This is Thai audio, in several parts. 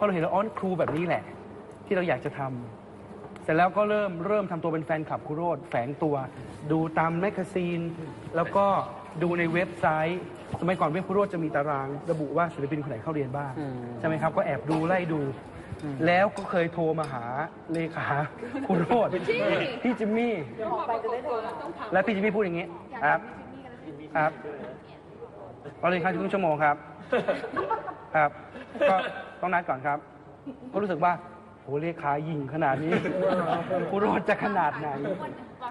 พอเราเห็นแล้วอ๋อครูแบบนี้แหละ ที่เราอยากจะทำเสร็จแล้วก็เริ่มเริ่มทำตัวเป็นแฟนคลับครูโรดแฝงตัว ดูตามแมกกาซีน แล้วก็ดูในเว็บไซต์ สมัยก่อนเว็บครูโรดจะมีตาราง ระบุว่าศิลปินคนไหนเข้าเรียนบ้างใช่ไหมครับก็แอบดูไล่ดู แล้วก็เคยโทรมาหาเลขาคุณโรดพี่จิมมี่แล้วพี่จิมมี่พูดอย่างนี้ครับครับก็เลยครับครึ่งชั่วโมงครับ ครับก็ ต้องนัดก่อนครับ ก็รู้สึกว่าโหเลขายิงขนาดนี้คุณโรดจะขนาดไหน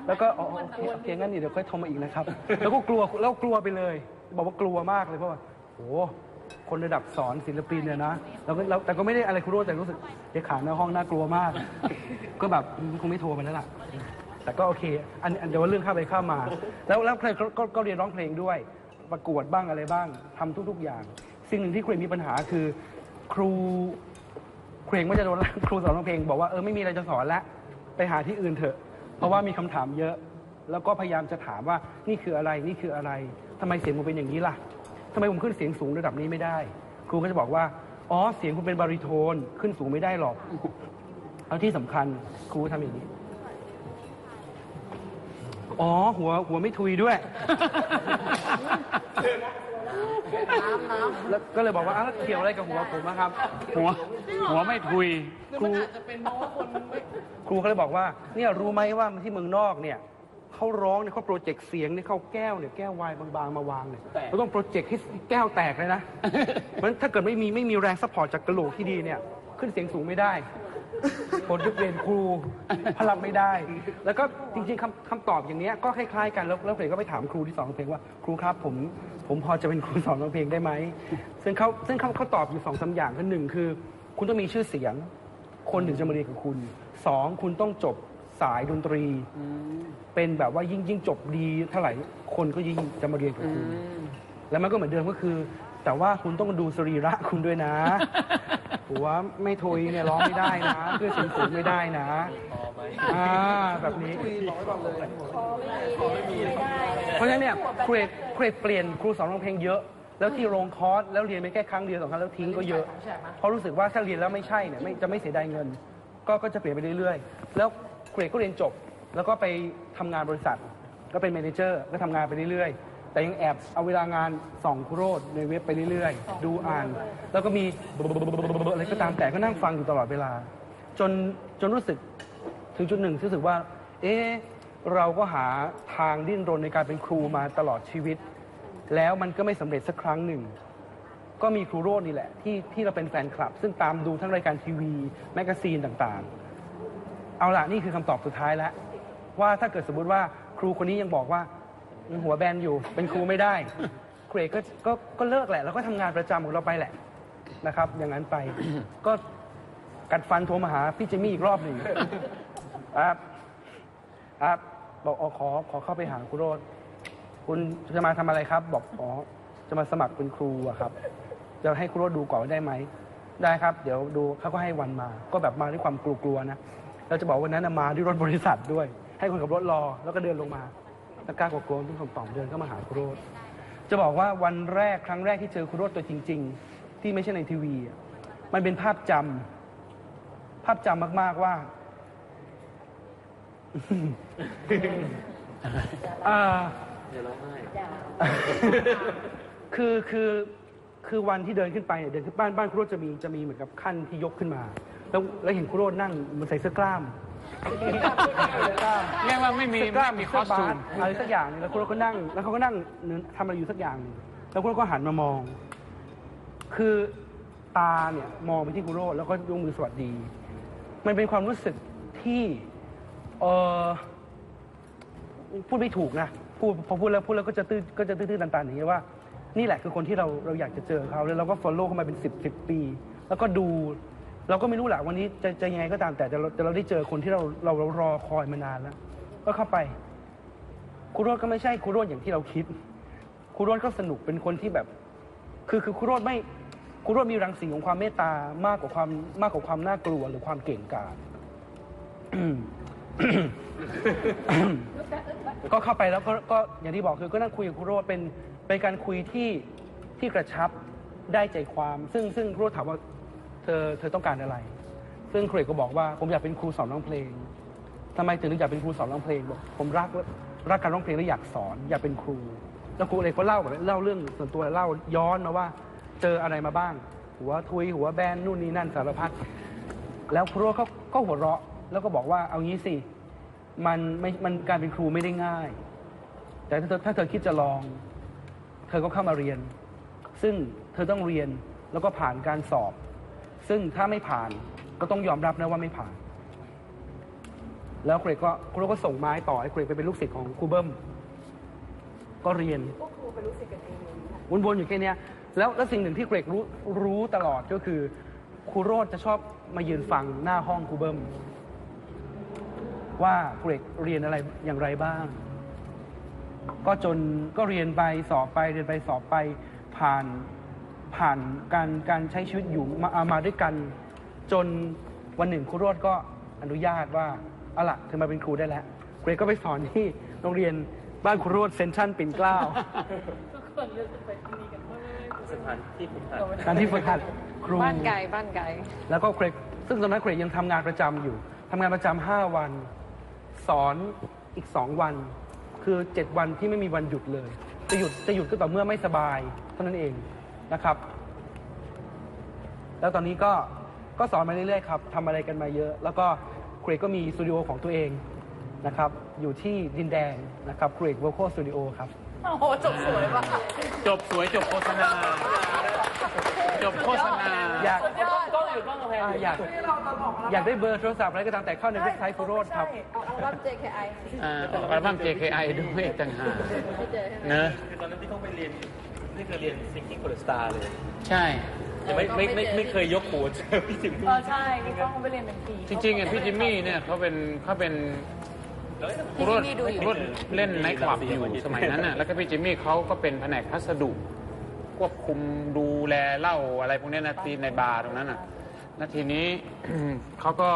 แล้วก็อ๋อโอเคโอเคงั้นเดี๋ยวค่อยโทรมาอีกนะครับ แล้วก็กลัวแล้วกลัวไปเลย บอกว่ากลัวมากเลยเพราะว่าโหคนระดับสอนศิลปินเนี่ยนะแล้วก็แล้วแต่ก็ไม่ได้อะไรคุณโรดแต่รู้สึกเลขาหน้าห้องน่ากลัวมาก ก็แบบอืมคงไม่โทรมาแล้วล่ะ แต่ก็โอเค อันอันเดี๋ยวว่าเรื่องข้ามไปข้ามมา แล้วแล้วเพลงก็ก็ก็เรียนร้องเพลงด้วย ประกวดบ้างอะไรบ้างทำทุก ๆ อย่าง สิ่งหนึ่งที่ครูเอกมีปัญหาคือ ครูครูเอกไม่จะโดนครูสอนร้องเพลงบอกว่าเออไม่มีอะไรจะสอนแล้วไปหาที่อื่นเถอะ เพราะว่ามีคำถามเยอะ แล้วก็พยายามจะถามว่านี่คืออะไรนี่คืออะไรทำไมเสียงผมเป็นอย่างนี้ล่ะทำไมผมขึ้นเสียงสูงระดับนี้ไม่ได้ ครูก็จะบอกว่าอ๋อเสียงคุณเป็นบาริโทนขึ้นสูงไม่ได้หรอกแล้วที่สำคัญครูทำอย่างนี้ อ๋อหัวหัวไม่ทุยด้วย แล้วก็เลยบอกว่าอ้าวแล้วเกี่ยวอะไรกับหัวผมอะครับ หัว หัวไม่ทุยครูครูเขาเลยบอกว่าเนี่ยรู้ไหมว่าที่เมืองนอกเนี่ยเขาร้องเนี่ยเขาโปรเจกต์เสียงเนี่ยเขาเอาแก้วเนี่ยแก้ววายบางๆมาวางเนี่ยเราต้องโปรเจกต์ให้แก้วแตกเลยนะ เพราะฉะนั้นถ้าเกิดไม่มีไม่มีแรงซัพพอร์ตจากกระโหลกที่ดีเนี่ยขึ้นเสียงสูงไม่ได้ คนทุกเรียนครูพลังไม่ได้ แล้วก็จริงๆคำคำตอบอย่างเนี้ยก็คล้ายๆกันแล้วแล้วเพลงก็ไปถามครูที่สอนร้องเพลงว่าครูครับผมผมพอจะเป็นครูสอนร้องเพลงได้ไหมซึ่งเขาซึ่งเขาเขาตอบอยู่สองสามอย่างคือหนึ่งคือ คุณต้องมีชื่อเสียง คนถึงจะมาเรียนกับคุณสองคุณต้องจบสายดนตรี เป็นแบบว่ายิ่งยิ่งจบดีเท่าไหร่คนก็ยิ่งจะมาเรียนกับคุณ แล้วมันก็เหมือนเดิมก็คือ แต่ว่าคุณต้องดูสรีระคุณด้วยนะ หัวไม่ทุยเนี่ยร้องไม่ได้นะเพื่อสียงสูงไม่ได้นะอ่าแบบนี้ เพราะฉะนั้นเนี่ยครูเอกรูเปลี่ยนครูสอนร้องเพลงเยอะ แล้วที่โรงคอร์สแล้วเรียนไปแค่ครั้งเดียวสองครั้งแล้วทิ้งก็เยอะ เพราะรู้สึกว่าถ้าเรียนแล้วไม่ใช่เนี่ยไม่จะไม่เสียดายเงิน ก็ก็จะเปลี่ยนไปเรื่อยๆ แล้วครูเอกก็เรียนจบ แล้วก็ไปทำงานบริษัท ก็เป็นแมนเจอร์ก็ทำงานไปเรื่อยๆ แต่ยังแอบเอาเวลางานส่องครูโรดในเว็บไปเรื่อยๆ ดูอ่าน แล้วก็มีอะไรก็ตามแต่ก็นั่งฟังอยู่ตลอดเวลา จนจนรู้สึกถึงจุดหนึ่งที่รู้สึกว่า เอ๊ะเราก็หาทางดิ้นรนในการเป็นครูมาตลอดชีวิต แล้วมันก็ไม่สำเร็จสักครั้งหนึ่ง ก็มีครูโรดนี่แหละ ที่ที่เราเป็นแฟนคลับ ซึ่งตามดูทั้งรายการทีวี แมกกาซีนต่างๆ เอาล่ะนี่คือคำตอบสุดท้ายแล้ว ว่าถ้าเกิดสมมุติว่าครูคนนี้ยังบอกว่า ยังหัวแบนอยู่ เป็นครูไม่ได้ครูเอกก็ก็ก็เลิกแหละ แล้วก็ทำงานประจำของเราไปแหละนะครับ อย่างนั้นไป ก็กัดฟันโทรมาหาพี่เจมี่อีกรอบหนึ่งครับครับบอกอ๋อขอขอเข้าไปหาครูโรดคุณจะมาทำอะไรครับ บอกอ๋อจะมาสมัครเป็นครูอะครับ จะให้ครูโรดดูก่อนว่าได้ไหม ได้ครับ เดี๋ยวดูเขาก็ให้วันมา ก็แบบมาด้วยความกลัวๆนะเราจะบอกวันนั้นน่ะมาด้วยรถบริษัทด้วย ให้คนขับรถรอ แล้วก็เดินลงมา แล้วกล้ากลัวๆตุ้มต่อมเดินเข้ามาหาครูโรดจะบอกว่าวันแรกครั้งแรกที่เจอครูโรดตัวจริง ๆ ที่ไม่ใช่ในทีวีอะมันเป็นภาพจำภาพจำมาก ๆ ว่า อ่าคือคือคือวันที่เดินขึ้นไปเนี่ยเดินขึ้นบ้านบ้านครูโรดจะมีจะมีเหมือนกับขั้นที่ยกขึ้นมา แล้วแล้วเห็นครูโรดนั่งเหมันใส่เสื้อกล้าม เรียกว่าไม่มีกล้ามไม่มีเสื้อบา costume สอะไรสักอย่างหนึงแล้วครูโรดก็นั่ง แล้วเขาก็นั่งทำอะไรอยู่สักอย่างหนึงแล้วครูโรดก็หันมามอง คือตาเนี่ยมองไปที่ครูโรดแล้วก็ยกมือสวัสดี มันเป็นความรู้สึกที่เออพูดไม่ถูกนะพูดพอพูดแล้วพูดแล้วก็จะตื้อก็จะตื้อๆตันๆอย่างนี้ยว่า นี่แหละคือคนที่เราเราอยากจะเจอเขาแล้วเราก็ follow เขามาเป็นสิบสิบปี แล้วก็ดู เราก็ไม่รู้แหละวันนี้จะจะยังไงก็ตามแต่แต่เราแต่เราได้เจอคนที่เราเราเรารอคอยมานานแล้ว ก็เข้าไปครูโรดก็ไม่ใช่ครูโรดอย่างที่เราคิดครูโรดก็สนุกเป็นคนที่แบบ คือคือครูโรดไม่ครูโรดมีรังสีของความเมตตามากกว่าความมากกว่าความน่ากลัวหรือความเก่งกาจก็เข้าไปแล้วก็ก็อย่างที่บอกคือก็นั่งคุยกับครูโรดเป็นเป็นการคุยที่ที่กระชับได้ใจความ ซึ่งซึ่งครูโรดถามว่า ธอเธอต้องการอะไร ซึ่งครูเอกก็บอกว่าผมอยากเป็นครูสอนร้องเพลงทำไมถึงอยากเป็นครูสอนร้องเพลงบอกผมรักรักการร้องเพลงและอยากสอนอยากเป็นครู แล้วครูเอกก็เล่าแบบเล่าเรื่องส่วนตัวเล่าย้อนมาว่า เจออะไรมาบ้าง หัวทุยหัวแบนนู่นนี่นั่นสารพัดแล้วครูเขาก็หัวเราะแล้วก็บอกว่าเอางี้สิมันไม่มันการเป็นครูไม่ได้ง่าย แต่ถ้าถ้าเธอคิดจะลอง เธอก็เข้ามาเรียน ซึ่งเธอต้องเรียนแล้วก็ผ่านการสอบ ซึ่งถ้าไม่ผ่านก็ต้องยอมรับนะว่าไม่ผ่าน แล้วเกรกก็ครูก็ส่งไม้ต่อให้เกรกไปเป็นลูกศิษย์ของครูเบิ้มก็เรียนครูเป็นๆอยู่แค่เนี้ยแล้วแล้วสิ่งหนึ่งที่เกรกรู้รู้ตลอดก็คือครูโรดจะชอบมายืนฟังหน้าห้องครูเบิ้มว่าเกรกเรียนอะไรอย่างไรบ้าง ก็จนก็เรียนไปสอบไปเรียนไปสอบไปผ่าน ผ่านการการใช้ชีวิตอยู่มาเอามาด้วยกัน จนวันหนึ่งครูโรดก็อนุญาตว่าเอาล่ะเธอมาเป็นครูได้แล้วเกรกก็ไปสอนที่โรงเรียนบ้านครูโรดเซนทรันปิ่นเกล้าสถานที่ฝึกหัดการที่ฝึกหัดครูบ้านไกลบ้านไกลแล้วก็เกรกซึ่งตอนนั้นเกรกยังทำงานประจำอยู่ทำงานประจำห้าวัน สอนอีกสองวัน คือเจ็ดวันที่ไม่มีวันหยุดเลย จะหยุดจะหยุดก็ต่อเมื่อไม่สบายเท่านั้นเอง นะครับ แล้วตอนนี้ก็ก็สอนมาเรื่อยๆครับทำอะไรกันมาเยอะ แล้วก็เกรกก็มีสตูดิโอของตัวเองนะครับ อยู่ที่ดินแดงนะครับเกรกว o ล a l สตูดิโอครับ โอ้โห จบสวยว่ะจบสวยจบโฆษณา จบโฆษณา อยากกล้องอยู่กล้องกำแพงอ่าอยากอยากได้เบอร์โทรศัพท์อะไรก็ตามแต่เข้าในเว็บไซต์ฟูโรดครับอัลบั้ม JKI อ่าออกอัลบั้ม JKI ด้วยต่างหากเนอะ คือตอนนั้นที่ต้องไปเรียน นี่คือเรียน Singing for the Star เลยใช่ แต่ไม่ไม่ไม่ไม่เคยยกหัวเจอพี่จิมมี่เออใช่พี่ก้องไปเรียนเป็นปีจริงๆอะพี่จิมมี่เนี่ยเขาเป็นเขาเป็นพี่จิมมี่ดูอยู่รถเล่นไนท์คลับอยู่สมัยนั้นน่ะแล้วก็พี่จิมมี่เขาก็เป็นแผนกพัสดุ ควบคุมดูแลเหล้าอะไรพวกเนี้ยนะที่ในบาร์ตรงนั้นน่ะแล้วทีนี้เขาก็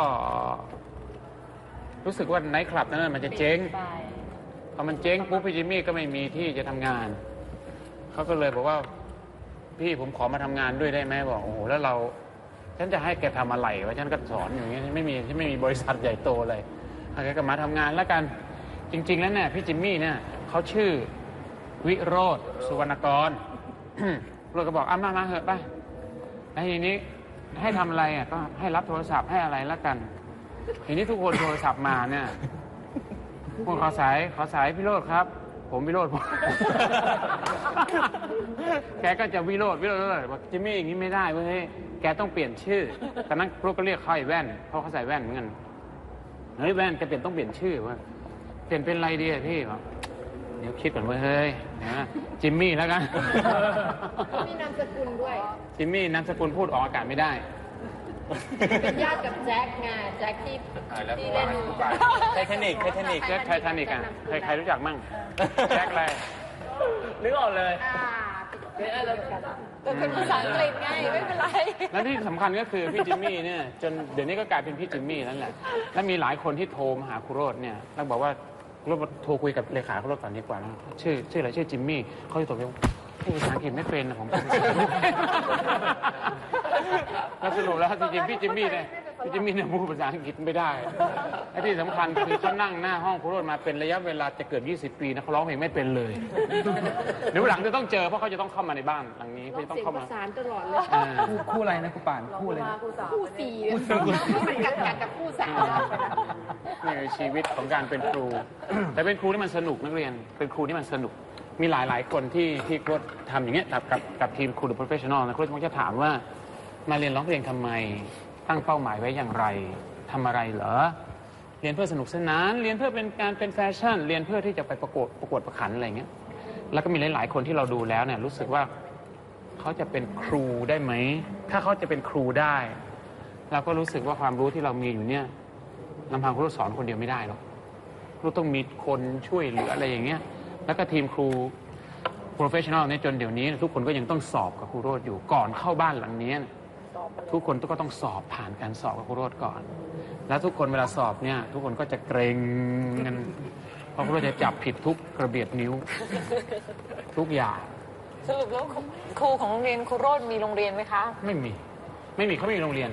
รู้สึกว่าไนท์คลับนั้นนะมันจะเจ๊งไปพอมันเจ๊งปุ๊บพี่จิมมี่ก็ไม่มีที่จะทำงาน เขาก็เลยบอกว่า พี่ผมขอมาทำงานด้วยได้ไหมบอกโอ้โหแล้วเรา ฉันจะให้แกทำอะไรวะฉันก็สอนอย่างเงี้ยไม่มีฉันไม่มีบริษัทใหญ่โตเลยเอาแกก็มาทำงานแล้วกันจริง ๆ แล้วเนี่ยพี่จิมมี่เนี่ยเขาชื่อวิโรธสุวรรณกรเราก็บอกอะมามาเหอะไปแล้วทีนี้ให้ทำอะไรอะก็ให้รับโทรศัพท์ให้อะไรแล้วกันทีนี้ทุกคนโทรศัพท์มาเนี่ยพวกขอสายขอสายพี่โรดครับ ผมวิโรดแกก็จะวิโรดวิโรดวิโรดบอกจิมมี่อย่างนี้ไม่ได้เว้ยแกต้องเปลี่ยนชื่อตอนนั้นพวกก็เรียกเขาไอ้แว่นเพราะเขาใส่แว่นเหมือนกันเฮ้ยแว่นแกเปลี่ยนต้องเปลี่ยนชื่อว่าเปลี่ยนเป็นอะไรดีอะพี่บอกเดี๋ยวคิดก่อนเว้ยเฮ้ยนะจิมมี่แล้วกัน มีนามสกุลด้วย จิมมี่นามสกุลพูดออกอากาศไม่ได้ เป็นญาติกับแจ็คไงแจ็คที่ที่เล่นไททานิกไททานิกแจ็คไททานิกอะใครใครรู้จักมั่งแจ็คอะไรนึกออกเลยอ่าแต่เป็นภาษาอังกฤษไงไม่เป็นไร แล้วที่สำคัญก็คือพี่จิมมี่เนี่ยจนเดี๋ยวนี้ก็กลายเป็นพี่จิมมี่นั่นแหละ แล้วมีหลายคนที่โทรมาหาครูโรดเนี่ยแล้วบอกว่าครูโรดโทรคุยกับเลขาครูโรดก่อนดีกว่านะชื่อชื่ออะไรชื่อจิมมี่เขาจะตอบไปว่า พูดภาษาอังกฤษไม่เป็นนะผมพูดภาษาอังกฤษไม่เป็นแล้วสรุปแล้วจริงๆพี่จิมมี่เนี่ยพี่จิมมี่เนี่ยพูดภาษาอังกฤษไม่ได้และที่สำคัญคือเขานั่งหน้าห้องครูโรดมาเป็นระยะเวลาจะเกือบ20 ปีนะเขาร้องเพลงไม่เป็นเลยเดี๋ยวหลังจะต้องเจอเพราะเขาจะต้องเข้ามาในบ้านหลังนี้เขาจะต้องเสียงเข้าปมา ระสานตลอดเลยอ่า คู่คู่อะไรนะครูป่านคู่อะไรนะคู่สี่มันกัดกัดกับคู่สามนี่คือชีวิตของการเป็นครู แต่เป็นครูที่มันสนุกนักเรียน เป็นครูที่มันสนุก มีหลายหลายๆคนที่ที่โค้ชทำอย่างเงี้ยกับกับกับทีมครู The Professional นะโค้ชมักจะถามว่ามาเรียนร้องเพลงทำไม ตั้งเป้าหมายไว้อย่างไรทำอะไรเหรอ เรียนเพื่อสนุกสนาน เรียนเพื่อเป็นการเป็นแฟชั่น เรียนเพื่อที่จะไปประกวดประกวดประขันอะไรเงี้ย แล้วก็มีหลาย ๆ คนที่เราดูแล้วเนี่ยรู้สึกว่าเขาจะเป็นครูได้ไหม ถ้าเขาจะเป็นครูได้ เราก็รู้สึกว่าความรู้ที่เรามีอยู่เนี่ยลำพังครูสอนคนเดียวไม่ได้หรอกครูต้องมีคนช่วยเหลืออะไรอย่างเงี้ย แล้วก็ทีมครู professional เนี่ยจนเดี๋ยวนี้ ทุกคนก็ยังต้องสอบกับครูโรดอยู่ก่อนเข้าบ้านหลังเนี้ยทุกคนก็ต้องสอบผ่านการสอบกับครูโรดก่อน แล้วทุกคนเวลาสอบเนี่ย ทุกคนก็จะเกรงกันเพราะครูโรดจะจับผิดทุกกระเบียดนิ้ว ทุกอย่างสรุปแล้วครูของโรงเรียนครูโรดมีโรงเรียนไหมคะ ไม่มี ไม่มีเขาไม่มีโรงเรียน